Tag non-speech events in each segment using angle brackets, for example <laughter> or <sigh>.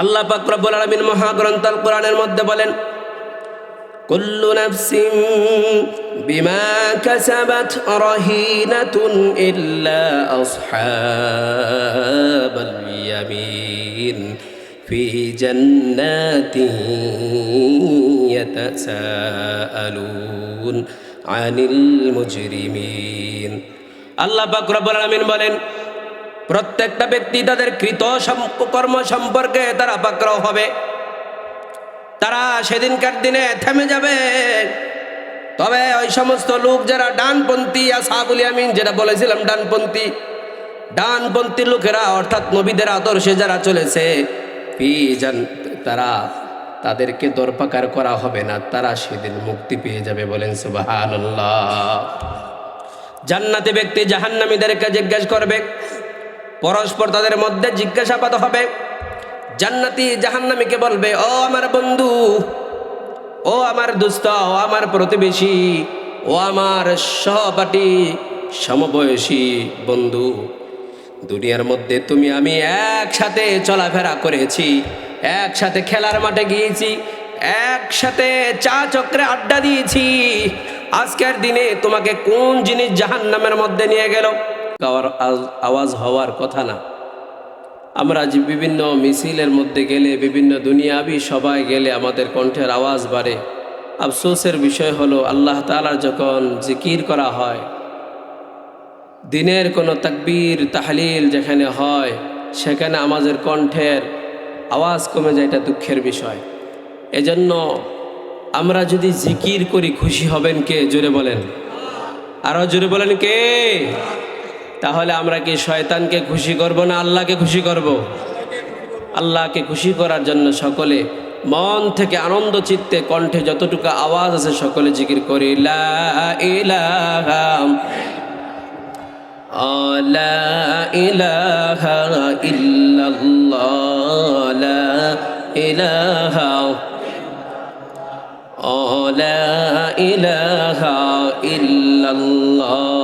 আল্লাহ পাকরবুল আলমিন মহাগ্রন্থ কোরআনের মধ্যে বলেন, কুল্লু নাফসিম বিমা কাসাবাত রাহিনাতুন ইল্লা আসহাবাল ইয়ামিন ফি জান্নাতিন ইয়াতাসাআলুন আনিল মুজরিমিন। আল্লাহ পাক রব্বুল আলামিন বলেন প্রত্যেকটা ব্যক্তি তাদের কৃত কর্ম সম্পর্কে তারা পাকড়াও হবে। তারা সেদিনকার দিনে থেমে যাবে। তবে ওই সমস্ত লোক যারা ডানপন্থী আসাবুল আমিন যেটা বলেছিলাম ডানপন্থী ডানপন্থী লোকেরা, অর্থাৎ নবীদের আদর্শে যারা চলেছে তারা তাদেরকে দরপাকার করা হবে না, তারা সেদিন মুক্তি পেয়ে যাবে বলেন সুবহানাল্লাহ। জান্নাতি ব্যক্তি জাহান্নামীদেরকে জিজ্ঞেস করবে পরস্পর তাদের মধ্যে জিজ্ঞাসাবাদ হবে। জান্নাতি জাহান্নামীকে বলবে, ও আমার বন্ধু, ও আমার দুস্থ, ও আমার প্রতিবেশী, ও আমার সহপাঠী, সমবয়সী বন্ধু, দুনিয়ার মধ্যে তুমি আমি একসাথে চলাফেরা করেছি, একসাথে খেলার মাঠে গিয়েছি, একসাথে চা চক্রে আড্ডা দিয়েছি। আজকের দিনে তোমাকে কোন জিনিস জাহান্নামের মধ্যে নিয়ে গেল? গাওয়ার আওয়াজ হওয়ার কথা না। আমরা বিভিন্ন মিছিলের মধ্যে গেলে, বিভিন্ন দুনিয়াবি সবাই গেলে আমাদের কণ্ঠের আওয়াজ বাড়ে। আফসোসের বিষয় হলো, আল্লাহ তাআলার যখন জিকির করা হয়, দিনের কোনো তাকবীর, তাহলিল যেখানে হয়, সেখানে আমাদের কণ্ঠের আওয়াজ কমে যায়, এটা দুঃখের বিষয়। এজন্য আমরা যদি জিকির করি, খুশি হবেন কে? জোরে বলেন। আরও জোরে বলেন কে? তাহলে আমরা কি শয়তানকে খুশি করব না আল্লাহকে খুশি করব? আল্লাহকে খুশি করার জন্য সকলে মন থেকে আনন্দ, চিত্তে, কণ্ঠে যতটুকু আওয়াজ আছে সকলে জিকির করি। ইলাহা ইল্লাল্লাহ।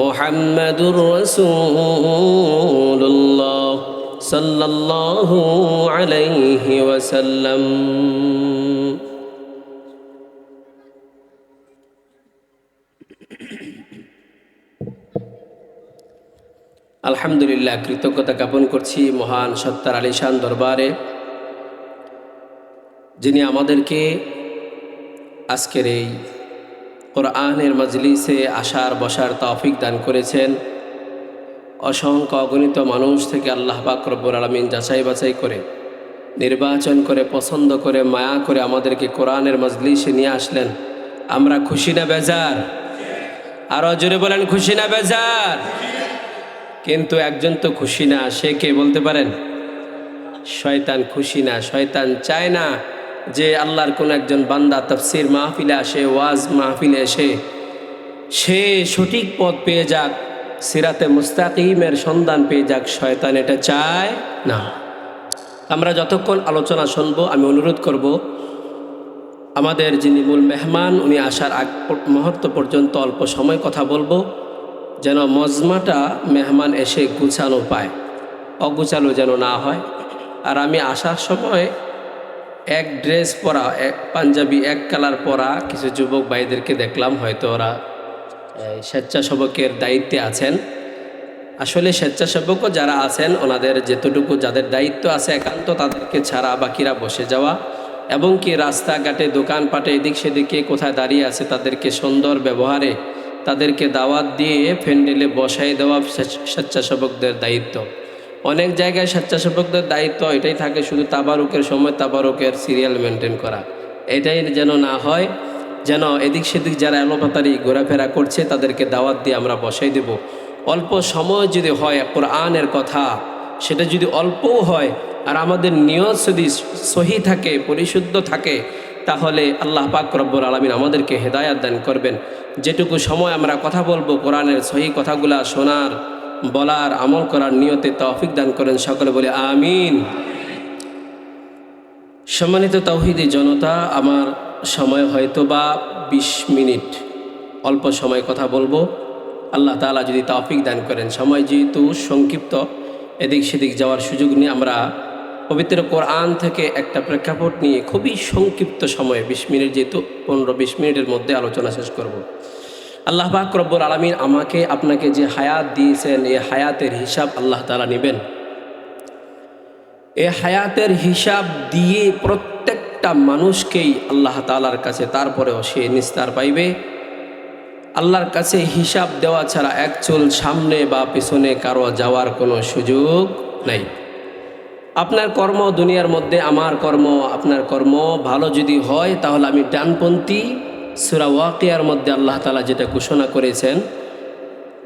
মোহাম্মদুর রসুল্লাহ সাল্লাল্লাহু আলাইহি ওয়াসাল্লাম। আলহামদুলিল্লাহ, কৃতজ্ঞতা জ্ঞাপন করছি মহান সত্তার আলিশান দরবারে, যিনি আমাদেরকে আজকের এই কোরআনের মজলিসে আসার, বসার তৌফিক দান করেছেন। অসংখ্য অগণিত মানুষ থেকে আল্লাহ বাকরব্বর আলমিন যাচাই বাছাই করে, নির্বাচন করে, পছন্দ করে, মায়া করে আমাদেরকে কোরআনের মজলিসে নিয়ে আসলেন। আমরা খুশি না বেজার? আরও জোরে বলেন, খুশি না বেজার? কিন্তু একজন তো খুশি না, সে কে বলতে পারেন? শয়তান খুশি না, শয়তান চায় না। যে আল্লাহর কোন একজন বান্দা তফসির মাহফিলে আসে, ওয়াজ মাহফিলে এসে সে সঠিক পথ পেয়ে যাক, সিরাতে মুস্তাকিমের সন্ধান পেয়ে যাক, শয়তান এটা চায় না। আমরা যতক্ষণ আলোচনা শুনব, আমি অনুরোধ করব, আমাদের যিনি মূল মেহমান, উনি আসার আগ মুহূর্ত পর্যন্ত অল্প সময় কথা বলব, যেন মজমাটা মেহমান এসে গুছানো পায়, অগুছালো যেন না হয়। আর আমি আসার সময় এক ড্রেস পরা, এক পাঞ্জাবি, এক কালার পরা কিছু যুবক ভাইদেরকে দেখলাম, হয়তো ওরা স্বেচ্ছাসেবকের দায়িত্বে আছেন। আসলে স্বেচ্ছাসেবকও যারা আছেন, ওনাদের যেতটুকু যাদের দায়িত্ব আছে একান্ত তাদেরকে ছাড়া বাকিরা বসে যাওয়া এবং কি রাস্তাঘাটে, দোকানপাটে, এদিক সেদিকে কোথায় দাঁড়িয়ে আছে তাদেরকে সুন্দর ব্যবহারে তাদেরকে দাওয়াত দিয়ে ফ্যান্ডেলে বসাই দেওয়া স্বেচ্ছাসেবকদের দায়িত্ব। অনেক জায়গায় স্বেচ্ছাসেবকদের দায়িত্ব এটাই থাকে, শুধু তাবারুকের সময় তাবারুকের সিরিয়াল মেনটেন করা। এটাই যেন না হয়, যেন এদিক সেদিক যারা এলোপাতারি ঘোরাফেরা করছে, তাদেরকে দাওয়াত দিয়ে আমরা বসাই দেব। অল্প সময় যদি হয় কোরআনের কথা, সেটা যদি অল্পও হয়, আর আমাদের নিয়ত যদি সহি থাকে, পরিশুদ্ধ থাকে, তাহলে আল্লাহ পাক রব্বুল আলমিন আমাদেরকে হেদায়াত দান করবেন। যেটুকু সময় আমরা কথা বলব কোরআনের সহি কথাগুলা শোনার বলার, আমল করার নিয়তে তৌফিক দান করেন সকলে বলে আমিন। সম্মানিত তৌহিদি জনতা, আমার সময় হয়তো বা বিশ মিনিট। অল্প সময় কথা বলব। আল্লাহ তালা যদি তৌফিক দান করেন। সময় যেহেতু সংক্ষিপ্ত, এদিক সেদিক যাওয়ার সুযোগ নিয়ে আমরা পবিত্র কোরআন থেকে একটা প্রেক্ষাপট নিয়ে খুবই সংক্ষিপ্ত সময়ে বিশ মিনিট যেহেতু, পনেরো বিশ মিনিটের মধ্যে আলোচনা শেষ করব। আল্লাহ পাক আলমিন আমাকে আপনাকে যে হায়াত দিয়েছেন, এ হায়াতের হিসাব আল্লাহ তালা নেবেন। এ হায়াতের হিসাব দিয়ে প্রত্যেকটা মানুষকেই আল্লাহ তালার কাছে, তারপরেও সে নিস্তার পাইবে। আল্লাহর কাছে হিসাব দেওয়া ছাড়া এক চুল সামনে বা পেছনে কারও যাওয়ার কোনো সুযোগ নেই। আপনার কর্ম দুনিয়ার মধ্যে, আমার কর্ম, আপনার কর্ম ভালো যদি হয়, তাহলে আমি ডানপন্থী। সুরা ওয়াকিয়ার মধ্যে আল্লাহ তালা যেটা ঘোষণা করেছেন,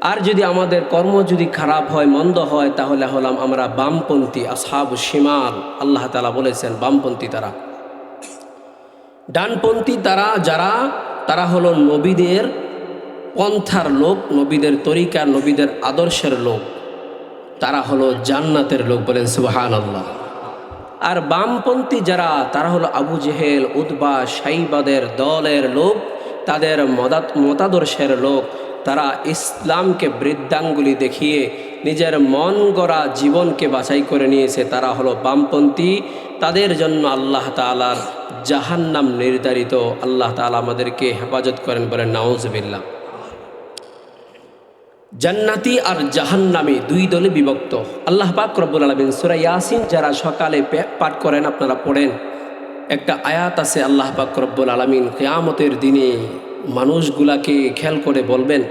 আর যদি আমাদের কর্ম যদি খারাপ হয়, মন্দ হয়, তাহলে হলাম আমরা বামপন্থী, আসহাব সীমাল আল্লাহ তালা বলেছেন, বামপন্থী তারা। ডানপন্থী তারা যারা, তারা হলো নবীদের পন্থার লোক, নবীদের তরিকা, নবীদের আদর্শের লোক। তারা হলো জান্নাতের লোক বলেন সুবাহান আল্লাহ আর বামপন্থী যারা, তারা হলো আবু জেহেল উদ্বা সাইবাদের দলের লোক, তাদের মদাত, মতাদর্শের লোক। তারা ইসলামকে বৃদ্ধাঙ্গুলি দেখিয়ে নিজের মন গড়া জীবনকে বাছাই করে নিয়েছে। তারা হলো বামপন্থী। তাদের জন্য আল্লাহ তালার জাহান্নাম নির্ধারিত। আল্লাহ তালা আমাদেরকে হেফাজত করেন বলেন নাউজবিল্লা জান্নাতি আর জাহান্নামি দুই দলে বিভক্ত। আল্লাহ পাক রব্বুল আলমিন সুরা ইয়াসিন যারা সকালে পাঠ করেন, আপনারা পড়েন। একটা আয়াত আছে আল্লাহ পাক রব্বুল আলমিন, কেয়ামতের দিনে মানুষগুলাকে খেয়াল করে বলবেন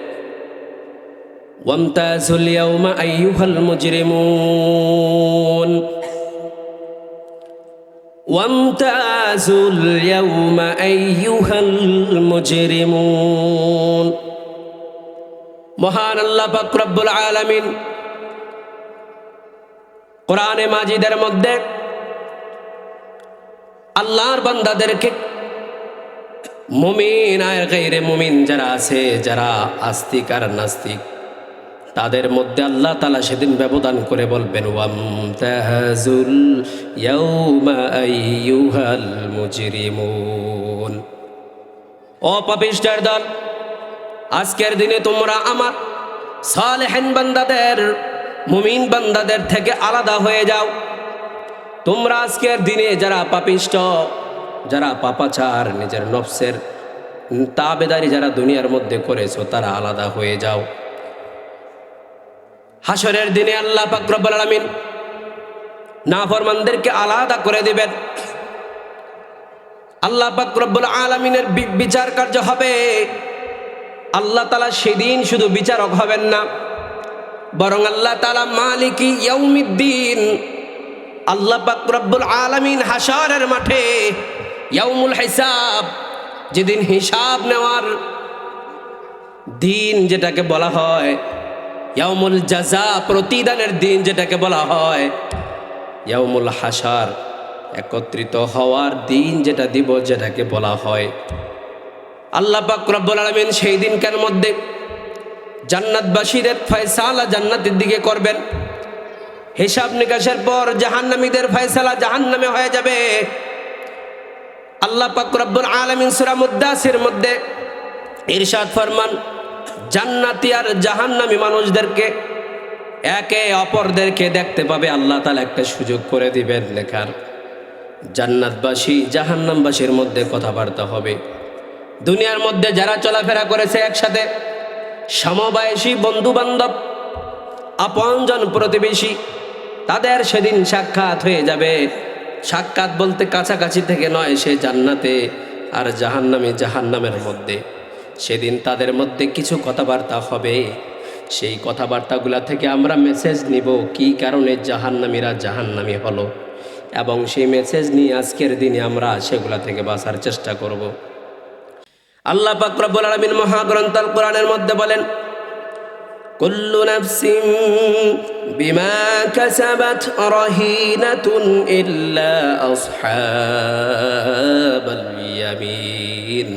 ওয়ামতাজুল ইয়াউমা আইয়ুহাল মুজরিমুন। মহান আল্লাহ রব্বুল আলামিন কোরআনে মাজিদের মধ্যে আল্লাহর বান্দাদেরকে মুমিন আর গাইরে মুমিন যারা আছে, যারা আস্তিক আর নাস্তিক, তাদের মধ্যে আল্লাহ তালা সেদিন ব্যবধান করে বলবেন, ওয়ামতাহাজুল ইয়াউমা আইয়ুহাল দল আজকের দিনে তোমরা আমার সালেহেন বান্দাদের, মুমিন বান্দাদের থেকে আলাদা হয়ে যাও। তোমরা আজকের দিনে যারা পাপিষ্ট, যারা পাপাচার, নিজের নফসের তাবেদারি যারা দুনিয়ার মধ্যে করেছ, তারা আলাদা হয়ে যাও। হাসরের দিনে আল্লাহ পাকরবুল আলমিন নাফরমানদেরকে আলাদা করে দিবেন। আল্লাহ পাকরবুল আলমিনের বিচার কার্য হবে। আল্লাহ তালা সেদিন শুধু বিচারক হবেন না, বরং আল্লাহ তালা মালিকি ইয়ৌমিদ্দিন আল্লাহ পাকরবুল আলমিন হাসারের মাঠে ইয়ৌমুল হিসাব, যেদিন হিসাব নেওয়ার দিন যেটাকে বলা হয় ইয়ামুল জাজা প্রতিদানের দিন যেটাকে বলা হয় ইয়ামুল হাসার একত্রিত হওয়ার দিন যেটা দিব যেটাকে বলা হয় আল্লাহ পাক আলমিন সেই দিনকার মধ্যে জান্নাতবাসীদের ফয়সালা জান্নাতের দিকে করবেন। হিসাব নিকাশের পর জাহান্নামীদের ফয়সালা জাহান্নামে হয়ে যাবে। আল্লাহ পাক আলমিন সুরা মুদাসির মধ্যে ইরশাদ ফরমান, জান্নাতি আর জাহান্নামী মানুষদেরকে একে অপরদেরকে দেখতে পাবে। আল্লাহ তালা একটা সুযোগ করে দিবেন লেখার। জান্নাতবাসী জাহান্নামবাসীর মধ্যে কথাবার্তা হবে। দুনিয়ার মধ্যে যারা চলাফেরা করেছে একসাথে, সমবয়সী বন্ধু বান্ধব আপনজন প্রতিবেশী, তাদের সেদিন সাক্ষাৎ হয়ে যাবে। সাক্ষাৎ বলতে কাছাকাছি থেকে নয়, সে জান্নাতে আর জাহান্নামী জাহান্নামের মধ্যে। সেদিন তাদের মধ্যে কিছু কথাবার্তা হবে। সেই কথাবার্তাগুলা থেকে আমরা মেসেজ নিব, কি কারণে জাহান্নামীরা জাহান্নামী হলো? এবং সেই মেসেজ নিয়ে আজকের দিনে আমরা সেগুলা থেকে বাঁচার চেষ্টা করব। আল্লাহ পাকরবুল আলমিন মহাগ্রন্থল কোরআনের মধ্যে বলেন, কুল্লু নাফসিম বিমা কাসাবাত রাহিনাতুন ইল্লা আসহাবাল ইয়ামিন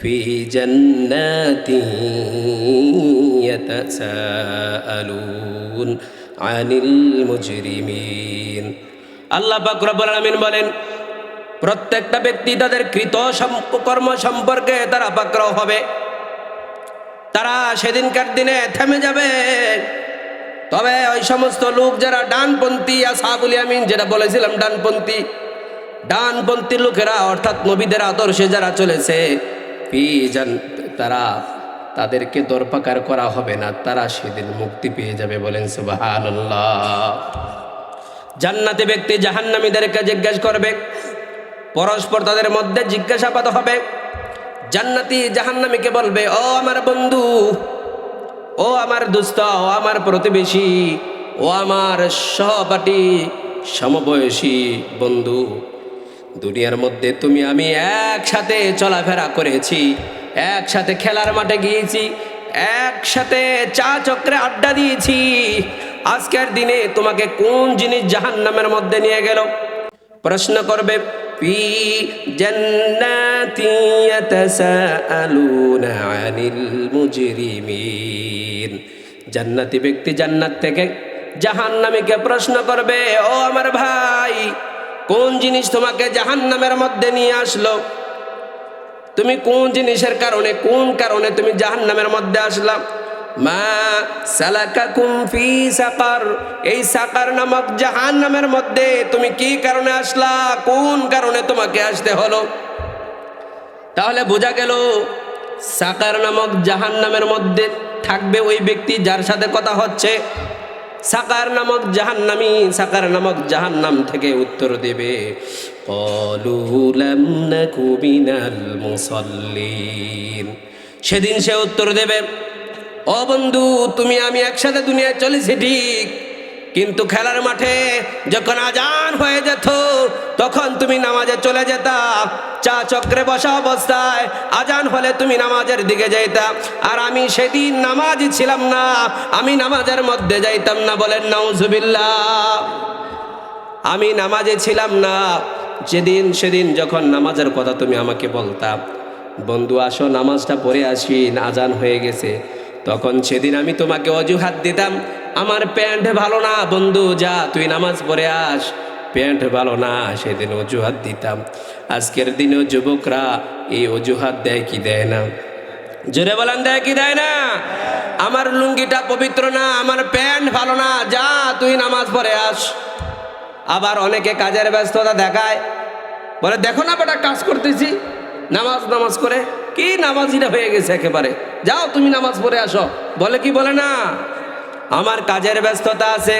ফি জান্নাতিন ইয়াতাসাআলুন আনিল মুজরিমিন। আল্লাহ পাক রব্বুল বলেন প্রত্যেকটা ব্যক্তি তাদের কৃত কর্ম সম্পর্কে তারা পাকড়াও হবে। তারা সেদিনকার দিনে থেমে যাবে। তবে ওই সমস্ত লোক যারা ডানপন্থী আসাবুল আমিন যেটা বলেছিলাম ডানপন্থী ডানপন্থী লোকেরা, অর্থাৎ নবীদের আদর্শে যারা চলেছে তারা তাদেরকে দরপাকার করা হবে না, তারা সেদিন মুক্তি পেয়ে যাবে বলেন সুবহানাল্লাহ। জান্নাতি ব্যক্তি জাহান্নামীদেরকে জিজ্ঞাসা করবে পরস্পর তাদের মধ্যে জিজ্ঞাসাবাদ হবে। জান্নাতি জাহান্নামীকে বলবে, ও আমার বন্ধু, ও আমার দুস্ত, ও আমার প্রতিবেশী, ও আমার সহপাঠী, সমবয়সী বন্ধু, দুনিয়ার মধ্যে তুমি আমি একসাথে চলাফেরা করেছি, একসাথে খেলার মাঠে গিয়েছি, একসাথে চা চক্রে আড্ডা দিয়েছি। আজকের দিনে তোমাকে কোন জিনিস জাহান্নামের মধ্যে নিয়ে গেল? প্রশ্ন করবে পি জান্নাতি ইয়াতাসাআলুনা আনিল মুজরিমিন জান্নাতি ব্যক্তি জান্নাত থেকে জাহান্নামীকে প্রশ্ন করবে, ও আমার ভাই, কোন জিনিস তোমাকে জাহান্নামের মধ্যে নিয়ে আসলো? তুমি কোন জিনিসের কারণে, কোন কারণে তুমি জাহান্নামের মধ্যে আসলাম মা সালাকাকুম ফি সাকার। এই সাকার নামক জাহান নামের মধ্যে তুমি কি কারণে আসলা? কোন কারণে তোমাকে আসতে হলো? তাহলে বোঝা গেল, সাকার নামক জাহান নামের মধ্যে থাকবে ওই ব্যক্তি যার সাথে কথা হচ্ছে। সাকার নামক জাহান নামি সাকার নামক জাহান নাম থেকে উত্তর দেবে। সেদিন সে উত্তর দেবে ও বন্ধু, তুমি আমি একসাথে দুনিয়ায় চলেছি, ঠিক। কিন্তু খেলার মাঠে যখন আজান হয়ে যেত, তখন তুমি নামাজে চলে যেতা। চা চক্রে বসা অবস্থায় আজান হলে তুমি নামাজের দিকে যাইতাম আর আমি সেদিন নামাজই ছিলাম না, আমি নামাজের মধ্যে যাইতাম না বলেন নাউজুবিল্লাহ। আমি নামাজে ছিলাম না, যেদিন সেদিন যখন নামাজের কথা তুমি আমাকে বলতাম বন্ধু, আসো, নামাজটা পড়ে আসি, আজান হয়ে গেছে। তখন সেদিন আমি তোমাকে অজুহাত দিতাম। আমার প্যান্ট ভালো না, বন্ধু, যা, তুই নামাজ পড়ে আস। প্যান্ট ভালো না, সেদিন অজুহাত দিতাম। আজকের দিনেও যুবকরা এই অজুহাত দেয় কি দেয় না? জোরে বলেন, দেয় কি দেয় না? আমার লুঙ্গিটা পবিত্র না, আমার প্যান্ট ভালো না, যা, তুই নামাজ পড়ে আস। আবার অনেকে কাজের ব্যস্ততা দেখায়। বলে, দেখো না বেটা, কাজ করতেছি। নামাজ নামাজ করে কি নামাজিরা হয়ে গেছে একেবারে? যাও, তুমি নামাজ পড়ে আসো। বলে কি, বলে না। আমার কাজের ব্যস্ততা আছে।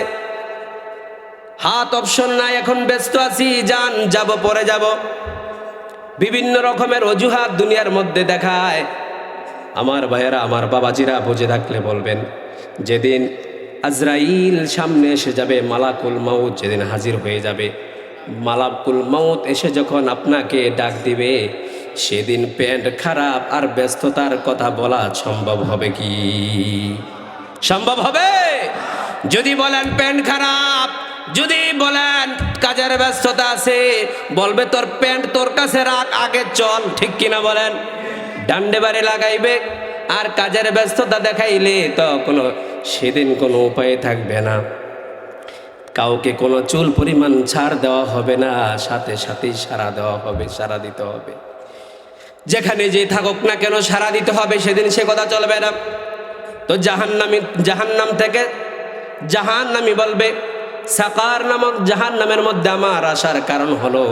হাত অপশন নাই, এখন ব্যস্ত আছি। যান, যাব, পরে যাব। বিভিন্ন রকমের অজুহাত দুনিয়ার মধ্যে দেখায়। আমার ভাইয়েরা, আমার বাবাজিরা বুঝে থাকলে বলবেন, যেদিন আজরাইল সামনে এসে যাবে, মালাকুল মাউত যেদিন হাজির হয়ে যাবে, মালাকুল মাউত এসে যখন আপনাকে ডাক দিবে সেদিন প্যান্ট খারাপ আর ব্যস্ততার কথা বলা সম্ভব হবে কি? সম্ভব হবে? যদি বলেন প্যান্ট খারাপ, যদি বলেন কাজের ব্যস্ততা আছে, বলবে তোর প্যান্ট তোর কাছে রাখ, আগে চল, ঠিক কিনা বলেন? ডান্ডে বাড়ি লাগাইবে আর কাজের ব্যস্ততা দেখাইলে তো কোনো, সেদিন কোনো উপায় থাকবে না। কাউকে কোনো চুল পরিমাণ ছাড় দেওয়া হবে না, সাথে সাথেই সারা দেওয়া হবে সারা দিতে হবে। যেখানে যে থাকুক না কেন সারা দিতে হবে, সেদিন সে কথা চলবে না। তো জাহান্নামি জাহান্নাম থেকে জাহান্নামি বলবে, সাকার নামক জাহান্নামের মধ্যে আমার আসার কারণ হলো,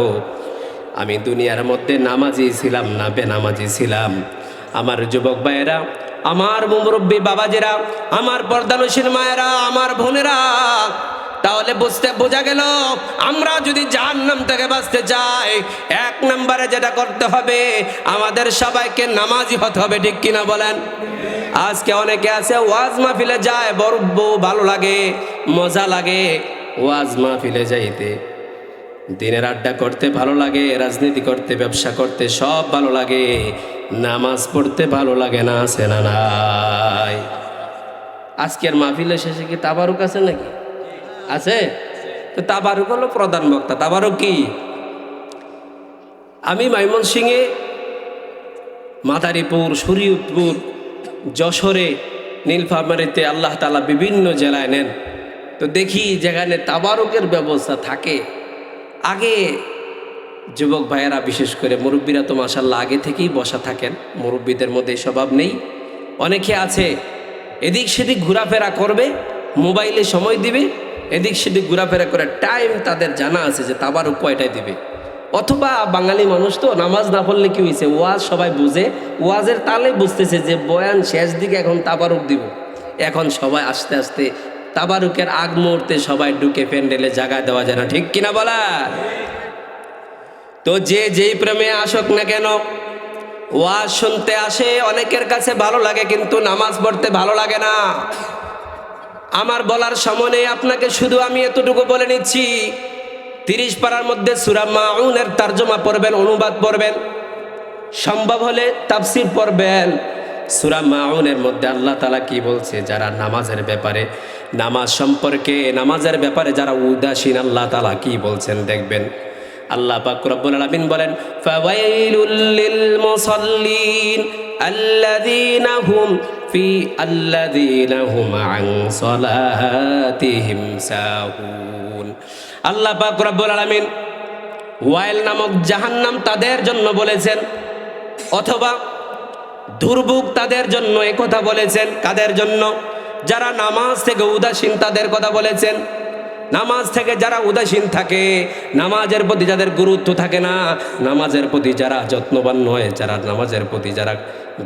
আমি দুনিয়ার মধ্যে নামাজি ছিলাম না বেনামাজি ছিলাম। আমার যুবক ভাইয়েরা, আমার মুরব্বী বাবাজিরা, আমার পর্দানশীল মায়েরা, আমার বোনেরা তাহলে বুঝতে বোঝা গেল, আমরা যদি জাহান্নাম থেকে বাঁচতে চাই, এক নম্বরে যেটা করতে হবে, আমাদের সবাইকে নামাজি হতে হবে, ঠিক কিনা বলেন? আজকে অনেকে আছে, ওয়াজ মাহফিলে যায় বড় ভালো লাগে, মজা লাগে, ওয়াজ মাহফিলে যাইতে। দিনের আড্ডা করতে ভালো লাগে, রাজনীতি করতে, ব্যবসা করতে সব ভালো লাগে, নামাজ পড়তে ভালো লাগে না, আছে না নাই? আজকের মাহফিলের শেষে কি তাবারুক আছে নাকি? আছে? তো তাবারুক হলো প্রধান বক্তা। তাবারুক কি? আমি মাইমন সিংয়ে মাদারীপুর শরীয়তপুর যশোরে, নীলফামারিতে আল্লাহ তালা বিভিন্ন জেলায় নেন। তো দেখি যেখানে তাবারকের ব্যবস্থা থাকে। আগে যুবক ভাইয়েরা, বিশেষ করে মুরব্বীরা তো মাসাল্লাহ আগে থেকেই বসা থাকেন। মুরব্বীদের মধ্যে স্বভাব নেই। অনেকে আছে, এদিক সেদিক ঘোরাফেরা করবে, মোবাইলে সময় দিবে এদিক সেদিক ঘোরাফেরা করে টাইম তাদের জানা আছে যে তাবারক কয়টায় দিবে। অথবা বাঙালি মানুষ তো নামাজ না পড়লে কি হয়েছে ওয়াজ সবাই বুঝে, ওয়াজের তালে বুঝতেছে যে বয়ান শেষ দিকে এখন তাবারুক দিব। এখন সবাই আস্তে আস্তে তাবারুকের আগ মুহূর্তে সবাই ঢুকে প্যান্ডেলে জায়গা দেওয়া যায় না। ঠিক কিনা বলা? তো যে যেই প্রেমে আসুক না কেন, ওয়াজ শুনতে আসে, অনেকের কাছে ভালো লাগে কিন্তু নামাজ পড়তে ভালো লাগে না। আমার বলার সময় আপনাকে শুধু আমি এতটুকু বলে নিচ্ছি। তিরিশ পাড়ার মধ্যে সুরা মাউনের তার্জমা পড়বেন, অনুবাদ পড়বেন। সম্ভব হলে তাফসির পড়বেন। সুরা মাউনের মধ্যে আল্লাহ তালা কি বলছে? যারা নামাজের ব্যাপারে, নামাজ সম্পর্কে, নামাজের ব্যাপারে যারা উদাসীন, আল্লাহ তালা কি বলছেন দেখবেন। আল্লাহ পাক রব্বুল আলামিন বলেন, ফাওয়াইলুল লিল মুসাল্লিন আল্লাযীনা হুম ফি الذين هم عن صلاتهم সাহুন আল্লাহ পাক রব্বুল আলামিন ওয়াইল নামক জাহান্নাম তাদের জন্য বলেছেন, অথবা দুর্ভোগ তাদের জন্য কথা বলেছেন, কাদের জন্য? যারা নামাজ থেকে উদাসীন তাদের কথা বলেছেন। নামাজ থেকে যারা উদাসীন থাকে, নামাজের প্রতি যাদের গুরুত্ব থাকে না, নামাজের প্রতি যারা যত্নবান নয়, যারা নামাজের প্রতি যারা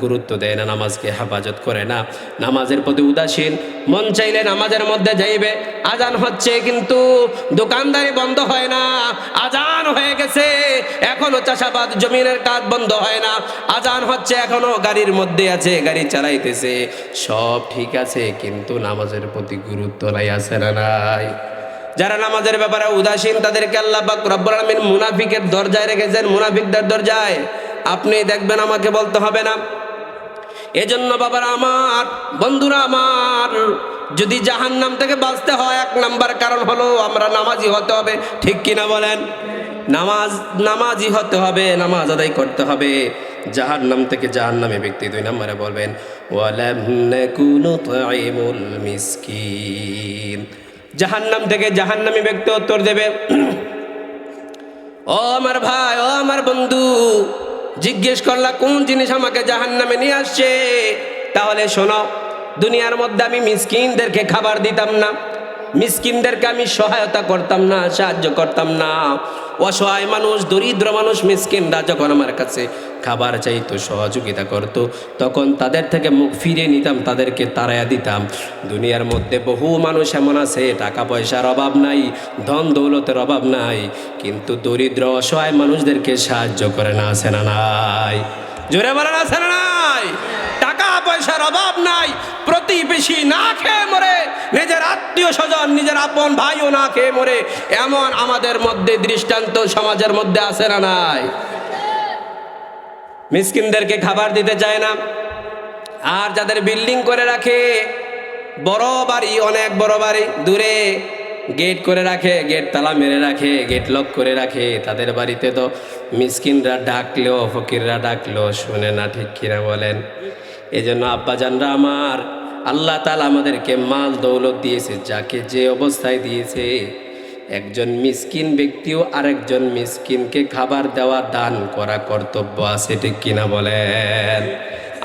গুরুত্ব দেয় না, নামাজকে হেফাজত করে না, নামাজের প্রতি উদাসীন, মন চাইলে নামাজের মধ্যে যাইবে। আজান হচ্ছে কিন্তু দোকানদারি বন্ধ হয় না, আজান হয়ে গেছে, এখনও চাষাবাদ জমিনের কাজ বন্ধ হয় না, আজান হচ্ছে এখনও গাড়ির মধ্যে আছে, গাড়ি চালাইতেছে, সব ঠিক আছে, কিন্তু নামাজের প্রতি গুরুত্ব নাই, আছে না নাই? যারা নামাজের ব্যাপারে উদাসীন, তাদেরকে আল্লাহ পাক রব্বুল আলামিন মুনাফিকের দরজায় রেখেছেন, মুনাফিকদের দরজায়। আপনি দেখবেন আমাকে বলতে হবে না। এজন্য বাবার আমার, বন্ধুরা আমার, যদি জাহান্নাম থেকে বাঁচতে হয়, এক নাম্বার কারণ হলো আমরা নামাজি হতে হবে। ঠিক কিনা বলেন? নামাজ নামাজি হতে হবে, নামাজ আদায় করতে হবে। জাহান্নাম থেকে জাহান্নামে ব্যক্তি দুই নম্বরে বলবেন, ওয়ালাম নাকুনু তুইমুল মিসকিন। জাহান্নাম থেকে জাহান্নামী ব্যক্তি উত্তর দেবে। ও আমার ভাই, ও আমার বন্ধু, জিজ্ঞেস করলা, কোন জিনিস আমাকে জাহান্নামে নিয়ে আসছে? তাহলে শোনো, দুনিয়ার মধ্যে আমি মিসকিনদেরকে খাবার দিতাম না। মিসকিনদেরকে আমি সহায়তা করতাম না, সাহায্য করতাম না। অসহায় মানুষ, দরিদ্র মানুষ মিসকিনরা যখন আমার কাছে খাবার চাইতো, সহযোগিতা করত। তখন তাদের থেকে মুখ ফিরিয়ে নিতাম, তাদেরকে তাড়াইয়া দিতাম। দুনিয়ার মধ্যে বহু মানুষ এমন আছে, টাকা পয়সার অভাব নাই, ধন দৌলতের অভাব নাই, কিন্তু দরিদ্র, অসহায় মানুষদেরকে সাহায্য করে না, আছে না নাই? জোরে বলেন, আছে না নাই? টাকা পয়সার অভাব নাই। প্রতিবেশী না খেয়ে মরে, নিজের আত্মীয় স্বজন, নিজের আপন ভাইও না খেয়ে মরে, এমন আমাদের মধ্যে দৃষ্টান্ত সমাজের মধ্যে আছে না নাই? মিসকিনদেরকে খাবার দিতে চায় না। আর যাদের বিল্ডিং করে রাখে, বড় বাড়ি, অনেক বড় বাড়ি, দূরে গেট করে রাখে, গেট তালা মেরে রাখে, গেট লক করে রাখে। তাদের বাড়িতে তো মিসকিনরা ডাকলেও, ফকিররা ডাকলেও শুনে না ঠিক কিনা বলেন। এই জন্য আব্বাজানরা আমার, আল্লাহ তালা আমাদেরকে মাল দৌলত দিয়েছে, যাকে যে অবস্থায় দিয়েছে। একজন মিসকিন ব্যক্তিও আরেকজন মিসকিনকে খাবার দেওয়া, দান করা কর্তব্য আছে ঠিক কিনা বলেন।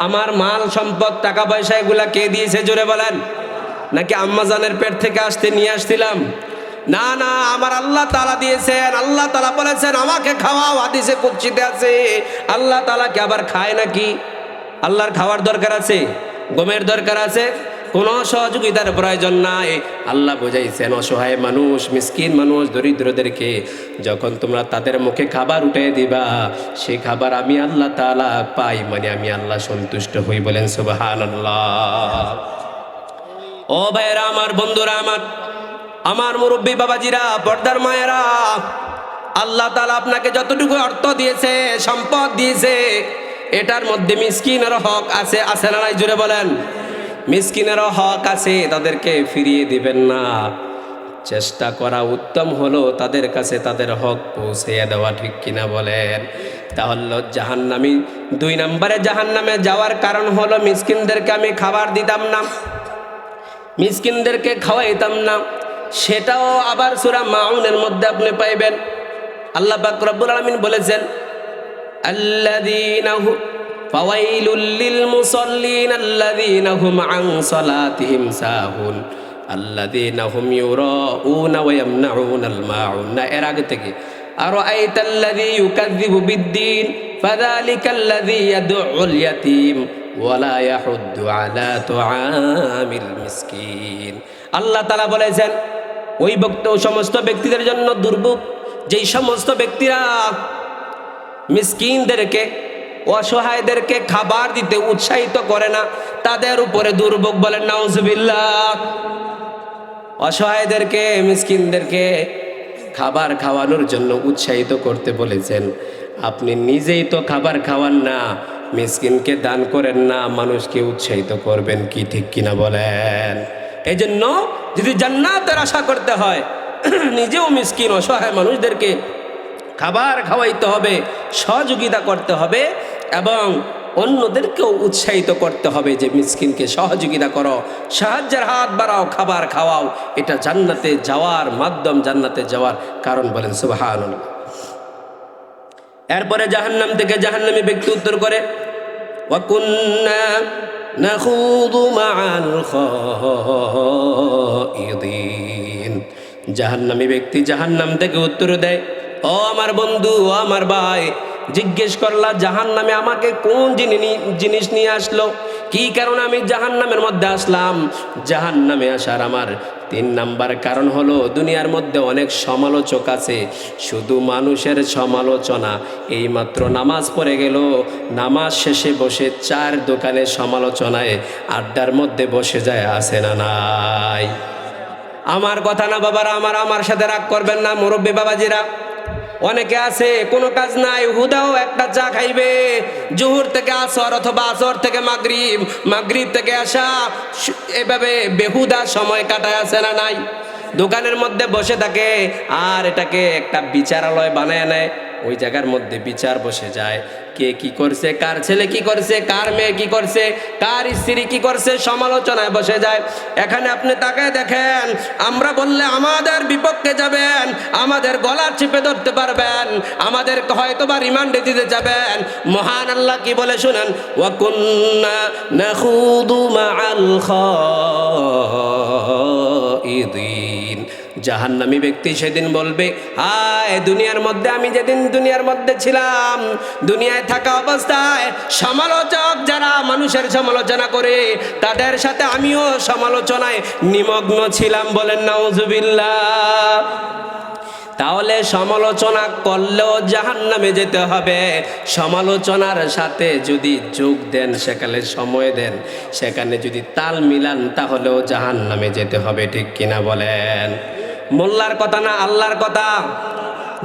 আমার মাল, সম্পদ, টাকা পয়সা, এগুলা কে দিয়েছে জোরে বলেন? নাকি আম্মাজানের পেট থেকে আসতে নিয়ে আসছিলাম? না না, আমার আল্লাহ তালা দিয়েছেন, আল্লাহ তালা বলেছেন, আমাকে খাওয়াও, হাদিসে কুচ্ছিতে আছে। আল্লাহ তালা তালাকে আবার খায় নাকি? আল্লাহর খাওয়ার দরকার আছে? গমের দরকার আছে? কোনো সহযোগিতার প্রয়োজন নাই। আল্লাহ বোঝাইছেন, অসহায় মানুষ, মিসকিন মানুষ, দরিদ্রদেরকে যখন তোমরা তাদের মুখে খাবার উঠে দিবা সেই খাবার আমি আল্লাহ তালা পাই মানে আমি আল্লাহ সন্তুষ্ট হই বলেন সুবাহান আল্লাহ ও ভাইয়েরা, আমার বন্ধুরা, আমার আমার মুরব্বী বাবাজিরা, পর্দার মায়েরা, আল্লাহ তালা আপনাকে যতটুকু অর্থ দিয়েছে, সম্পদ দিয়েছে, এটার মধ্যে মিসকিনের হক আছে আছে না নাই? জুড়ে বলেন। মিসকিনেরও হক আছে, তাদেরকে ফিরিয়ে দিবেন না। চেষ্টা করা উত্তম হলো তাদের কাছে তাদের হক পৌঁছিয়ে দেওয়া, ঠিক কিনা বলেন? তাহলে জাহান্নামি, দুই নম্বরে জাহান্নামে যাওয়ার কারণ হলো, মিসকিনদেরকে আমি খাবার দিতাম না। মিসকিনদেরকে খাওয়াইতাম না। সেটাও আবার সুরা মাউনের মধ্যে আপনি পাইবেন। আল্লাহ পাক রব্বুল আলামিন বলেছেন, আল্লাযীনা হু ফাওয়াইলুল লিল মুসাল্লিন, আল্লাযীনা হুম আন সালাতিহিম সাহুন, আল্লাযীনা হুম ইউরাউনা ওয়া ইয়ামনাউনাল মাউন। এর আগে থেকে আরও আইতাল্লাযী ইউকাযযিবু বিদ্দীন ফাযালিকাল্লাযী ইয়াদউল ইয়াতীম। আল্লাহ তাআলা বলেছেন, ওই বক্ত সমস্ত ব্যক্তিদের জন্য দুর্ভোগ, যেই সমস্ত ব্যক্তিরা মিসকিনদেরকে, অসহায়দেরকে খাবার দিতে উৎসাহিত করে না, তাদের উপরে দুর্ভোগ বলেন নাউজুবিল্লাহ। অসহায়দেরকে, মিসকিনদেরকে খাবার খাওয়ানোর জন্য উৎসাহিত করতে বলেছেন, আপনি নিজেই তো খাবার খাওয়ান না মিসকিনকে দান করেন না, মানুষকে উৎসাহিত করবেন কি ঠিক কিনা বলেন। এই জন্য যদি জান্নাতের আশা করতে হয়, <clears throat> নিজেও মিসকিন, অসহায় মানুষদেরকে খাবার খাওয়াইতে হবে, সহযোগিতা করতে হবে এবং অন্যদেরকেও উৎসাহিত করতে হবে যে, মিসকিনকে সহযোগিতা করো, সাহায্যের হাত বাড়াও, খাবার খাওয়াও। এটা জান্নাতে যাওয়ার মাধ্যম, জান্নাতে যাওয়ার কারণ বলেন সুবাহান এরপরে জাহান্নাম থেকে জাহান্নামী ব্যক্তি উত্তর করে ওয়াকুন্না নাখুদু মাআল খাইদিন। জাহান্নামী ব্যক্তি জাহান্নাম থেকে উত্তর দেয়, ও আমার বন্ধু, ও আমার ভাই, জিজ্ঞেস করলা জাহান নামে আমাকে কোন জিনিস নিয়ে আসলো? কি কারণে আমি জাহান নামের মধ্যে আসলাম? জাহান নামে আসার আমার তিন নাম্বার কারণ হলো দুনিয়ার মধ্যে অনেক সমালোচক আছে। শুধু মানুষের সমালোচনা, এইমাত্র নামাজ পড়ে গেল, নামাজ শেষে বসে চার দোকানে সমালোচনায় আড্ডার মধ্যে বসে যায় আসে না নাই? আমার কথা না বাবারা, আমার আমার সাথে রাগ করবেন না, মুরব্বী বাবাজিরা। অনেকে আছে, কোনো কাজ নাই হুদাও একটা চা খাইবে। জুহুর থেকে আসর অথবা আসর থেকে মাগরিব মাগরিব থেকে আসা এভাবে বেহুদা সময় কাটায়, আছে না নাই? দোকানের মধ্যে বসে থাকে, আর এটাকে একটা বিচারালয় বানায় নেয়। ওই জায়গার মধ্যে বিচার বসে যায়। কে কি করছে? কার ছেলে কি করছে? কার মেয়ে কি করছে? কার স্ত্রী কি করছে? সমালোচনায় বসে যায়। এখানে আপনি তাকে দেখেন, আমরা বললে আমাদের বিপক্ষে যাবেন, আমাদের গলা চেপে ধরতে পারবেন, আমাদের হয়তো বা রিমান্ডে দিতে যাবেন। মহান আল্লাহ কি বলে শুনেন? ওয়াকুন্না নাখুদু মাআল খাইদিন। জাহান্নামী ব্যক্তি সেদিন বলবে আয় দুনিয়ার মধ্যে আমি যেদিন দুনিয়ার মধ্যে ছিলাম, দুনিয়ায় থাকা অবস্থায় সমালোচক যারা মানুষের সমালোচনা করে, তাদের সাথে আমিও সমালোচনায় নিমগ্ন ছিলাম বলেন নাউজুবিল্লাহ। তাহলে সমালোচনা করলেও জাহান নামে যেতে হবে। সমালোচনার সাথে যদি যোগ দেন, সেখানে সময় দেন, সেখানে যদি তাল মিলান, তাহলেও জাহান নামে যেতে হবে, ঠিক কিনা বলেন? মোল্লার কথা না আল্লাহর কথা?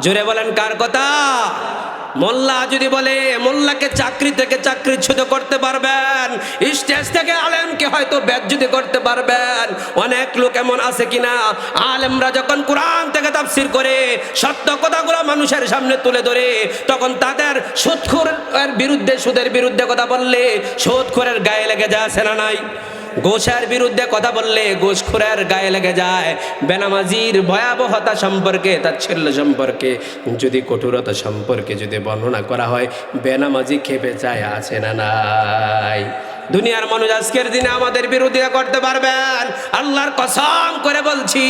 জোরে বলেন, কার কথা? মোল্লা যদি বলে, মোল্লাকে চাকরি থেকে চাকরিচ্যুত করতে পারবেন, স্টেজ থেকে আলেমকে হয়তো ব্যাজ্যুতি করতে পারবেন। অনেক লোক এমন আছে কিনা? আলেমরা যখন কোরআন থেকে তাফসির করে, সত্য কথাগুলো মানুষের সামনে তুলে ধরে, তখন তাদের সুদখোরের বিরুদ্ধে, সুদের বিরুদ্ধে কথা বললে সুদখোরের গায়ে লেগে যায় না নাই? গোসার বিরুদ্ধে কথা বললে গোসখোরের গায়ে লেগে যায়। বেনামাজির ভয়াবহতা সম্পর্কে তার তাচ্ছিল্য সম্পর্কে, যদি কঠোরতা সম্পর্কে যদি বর্ণনা করা হয়, বেনামাজি খেপে যায় আছে না নাই? দুনিয়ার মানুষ আজকের দিনে আমাদের বিরোধিতা করতে পারবেন। আল্লাহর কসম করে বলছি,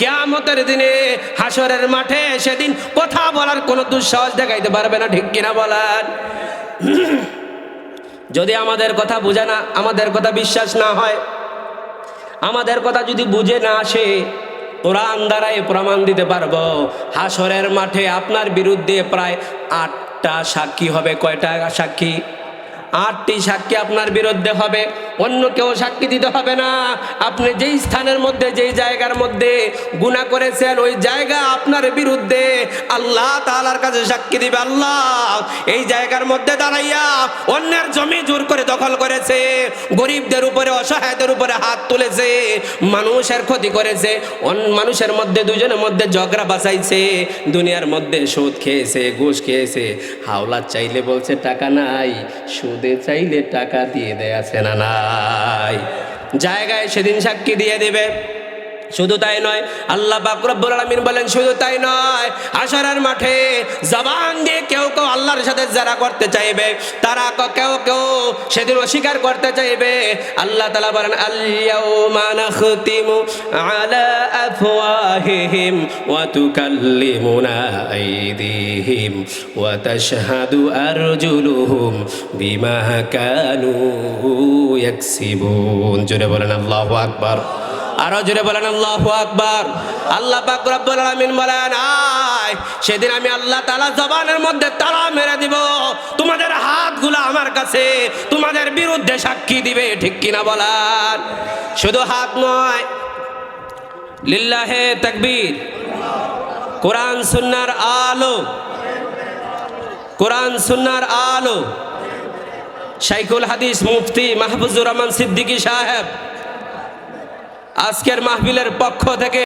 কেয়ামতের দিনে হাসরের মাঠে সেদিন কথা বলার কোনো দুঃসাহস দেখাইতে পারবে না, ঠিক কিনা বলার যদি আমাদের কথা বুঝে না, আমাদের কথা বিশ্বাস না হয়, আমাদের কথা যদি বুঝে না আসে কোরআন দ্বারাই প্রমাণ দিতে পারব। হাসরের মাঠে আপনার বিরুদ্ধে প্রায় আটটা সাক্ষী হবে, কয়টা সাক্ষী? আটটি সাক্ষী আপনার বিরুদ্ধে হবে, অন্য কেউ সাক্ষী দিতে হবে না। আপনি যেই স্থানের মধ্যে, যেই জায়গার মধ্যে গুণা করেছেন, ওই জায়গা আপনার বিরুদ্ধে। আল্লাহ তাআলার কাছে সাক্ষী দিবে, আল্লাহ এই জায়গার মধ্যে দাঁড়াইয়া অন্যের জমি জোর করে দখল করেছে, গরিবদের উপরে, অসহায়দের উপরে হাত তুলেছে, মানুষের ক্ষতি করেছে মানুষের মধ্যে, দুজনের মধ্যে ঝগড়া বাঁচাইছে, দুনিয়ার মধ্যে সুদ খেয়েছে, ঘুষ খেয়েছে। হাওলাত চাইলে বলছে, টাকা নাই, সুদে চাইলে টাকা দিয়ে দেয় আছে না নাই। জায়গায় সেদিন সাক্ষী দিয়ে দেবে। শুধু তাই নয়, আল্লাহ পাক রব্বুল আলামিন বলেন, শুধু তাই নয়, আশারের মাঠে জবান দিয়ে কেউ কেউ আল্লাহর সাথে যারা করতে চাইবে, তারা কেউ কেউ সেদিন অস্বীকার করতে চাইবে। আল্লাহ তালা বলেন, আল-ইয়াউমা নাখতিমু আলা আফওয়াহিহিম ওয়া তুকাল্লিমুনা আইদিহিম ওয়া তাশহাদু আরজুলুহুম বিমা কানু ইয়াকসিবুন। জোরে বলেন, আল্লাহু আকবার। আরও জোরে বলেন, আল্লাহ আকবার। আল্লাহ পাক বলেন, আয়, সেদিন আমি আল্লাহ তাআলা জবানের মধ্যে তালা মেরে দিব। তোমাদের হাতগুলো আমার কাছে, তোমাদের বিরুদ্ধে সাক্ষী দিবে, ঠিক কিনা বলার শুধু হাত নয়, লিল্লাহে তাকবীর, কোরআন সুন্নার আলো, কোরআন সুন্নার আলো। শাইখুল হাদিস মুফতি মাহফুজুর রহমান সিদ্দিকী সাহেব আজকের মাহবিলের পক্ষ থেকে